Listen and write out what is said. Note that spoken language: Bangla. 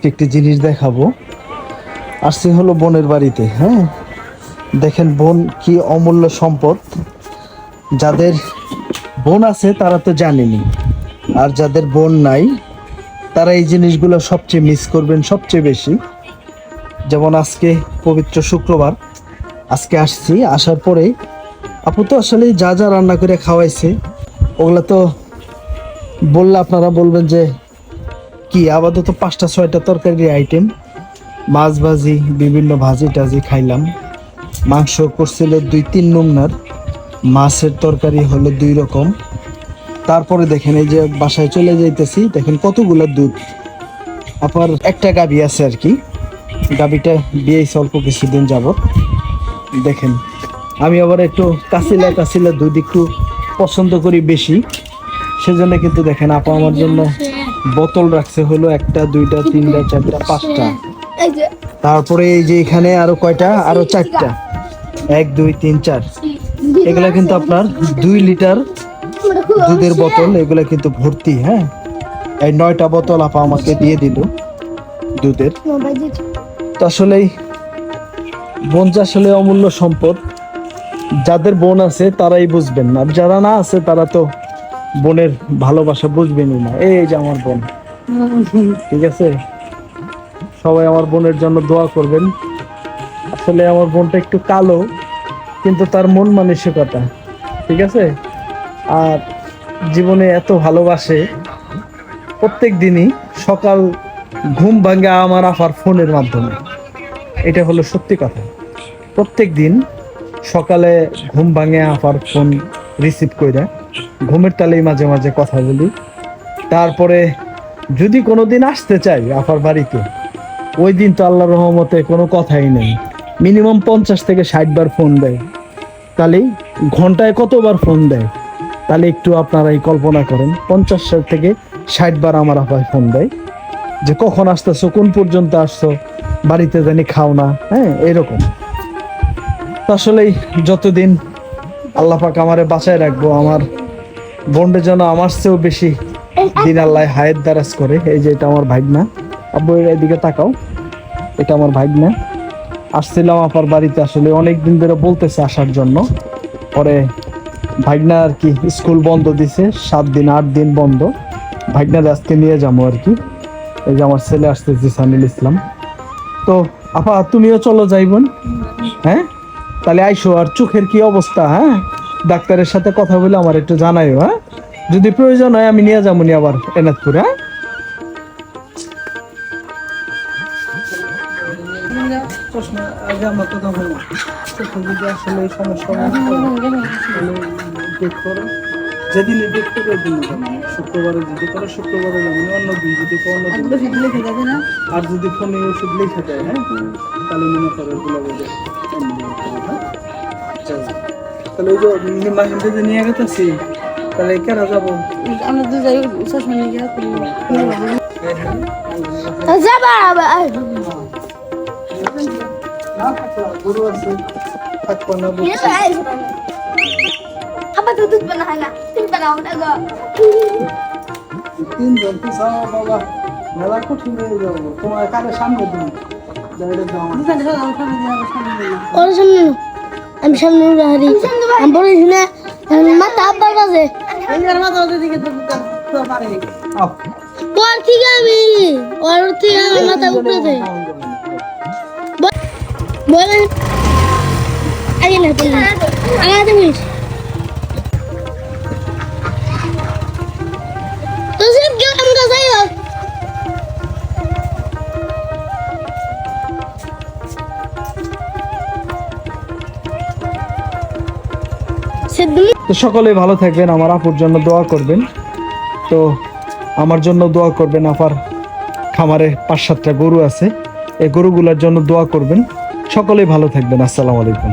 আজকে একটি জিনিস দেখাবো। আসছি হলো বোনের বাড়িতে হ্যাঁ? দেখেন বোন কি অমূল্য সম্পদ। যাদের বোন আছে তারা তো জানেনি, আর যাদের বোন নাই, তারা এই জিনিসগুলো সবচেয়ে মিস করবেন সবচেয়ে বেশি। যেমন আজকে পবিত্র শুক্রবার, আজকে আসছি, আসার পরে আপু তো আসলে যা যা রান্না করে খাওয়াইছে, ওগুলো তো বললে আপনারা বলবেন যে কি আপাতত পাঁচটা, ছয়টা তরকারির আইটেম মাছ ভাজি, বিভিন্ন ভাজি টাজি খাইলাম। মাংস করছিল দুই তিন নমুনার মাছের তরকারি হলো দুই রকম। তারপরে দেখেন এই যে বাসায় চলে যাইতেছি, দেখেন কতগুলো দুধ। আবার একটা গাবি আছে আর কি। গাবিটা দিয়েছে অল্প কিছুদিন যাবত। দেখেন, আমি আবার একটু কাছিলা কাছিলা দুধ একটু পছন্দ করি বেশি। সেজন্য কিন্তু দেখেন আপা আমার জন্য বোতল রাখছে হলো একটা, দুইটা, তিনটা, চারটা, পাঁচটা। তারপরে এই যে এখানে আরও কয়টা? আরও চারটা। এক, দুই, তিন, চার। এগুলা কিন্তু আপনার দুই লিটার দুধের বোতল, এগুলা কিন্তু ভর্তি হ্যাঁ? এই নয়টা বোতল আপা আমাকে দিয়ে দিল দুধের। তো আসলেই বোন আসলে অমূল্য সম্পদ। যাদের বোন আছে তারাই বুঝবেন না যারা না আছে তারা তো বোনের ভালোবাসা বুঝবেনই না এই যে আমার বোন। ঠিক আছে? সবাই আমার বোনের জন্য দোয়া করবেন। আসলে আমার বোনটা একটু কালো, কিন্তু তার মন মানসিকতা, ঠিক আছে? আর জীবনে এত ভালোবাসে, প্রত্যেক দিনই সকাল ঘুম ভাঙ্গা আমার আফার ফোনের মাধ্যমে। এটা হলো সত্যি কথা। প্রত্যেক দিন সকালে ঘুম ভাঙে আফার ফোন রিসিভ কইরা ঘুমের তালেই মাঝে মাঝে কথা বলি। তারপরে যদি কোনোদিন আসতে চাই আফার বাড়িতে, ওই দিন তো আল্লাহ রহমতে কোনো কথাই নেই। মিনিমাম পঞ্চাশ থেকে ষাট বার ফোন দেয়। তাহলে ঘন্টায় কতবার ফোন দেয়? তাহলে একটু আপনারা এই কল্পনা করেন, পঞ্চাশ থেকে ষাট বার আমার আপায় ফোন দেয়। যে কখন আসতেছো, কোন পর্যন্ত আসছো, বাড়িতে জানি খাও না হ্যাঁ এরকম। আসলেই যতদিন আল্লাহ পাক আমারে বাঁচায় রাখব, আমার বন্ডে যেন আমার চেয়েও বেশি দিন আল্লাহ হায়ের দারাজ করে। এই যে এটা আমার ভাগনা আব্বু এদিকে তাকাও। এটা আমার ভাগনা আসছিলাম আপার বাড়িতে আসলে অনেক দিন ধরে বলতেছে আসার জন্য। পরে ভাগনা আর কি স্কুল বন্ধ দিছে, সাত দিন, আট দিন বন্ধ। ভাগনার আজকে নিয়ে যাব আর কি। এই যে আমার ছেলে আসতেছে, সানিল ইসলাম। তো, আপা, তুমিও চলো যাইবন। হ্যাঁ? তাহলে আইসো, আর চোখের কি অবস্থা হ্যাঁ? ডাক্তারের সাথে কথা বলে আমার একটু জানাইও হ্যাঁ? যদি প্রয়োজন হয় আমি নিয়ে যাব নি আবার এনাথপুর হ্যাঁ? যদি আসলে এই সমস্যা চেক করো যেদিন ডেট করে দিন শুক্রবারে যদি করো শুক্রবারে যাবেন অন্য দিন যদি অন্য দিন আর যদি ফোনে ওষুধ লিখে দেয় হ্যাঁ? তাহলে মনে করো বলে অন্য দিন করো, হ্যাঁ? তাহলে ওই যে নিমা হিন্দে যে নিয়ে গেতেছি তাহলে কেন যাব? আমরা দু যাই চশমা নিয়ে গিয়ে যাবা গরু আছে থাকব না। আবার তো দুধ বানা হয় না তুমি বানাও না গো। তিনজন তো যাও বাবা মেলা কঠিন হয়ে যাব তোমার কারে সামনে দিন। ওর সামনে না। আমি সামনে হারি আমি বলি শুনে মাথা আব্বার কাছে। আমি আমি মাথা উপরে দেয় বলেন আগে না বললেন তো সকলেই ভালো থাকবেন, আমার আপুর জন্য দোয়া করবেন। তো আমার জন্য দোয়া করবেন আপার খামারে পাঁচ সাতটা গরু আছে, এই গরুগুলোর জন্য দোয়া করবেন। সকলেই ভালো থাকবেন, আসসালামু আলাইকুম।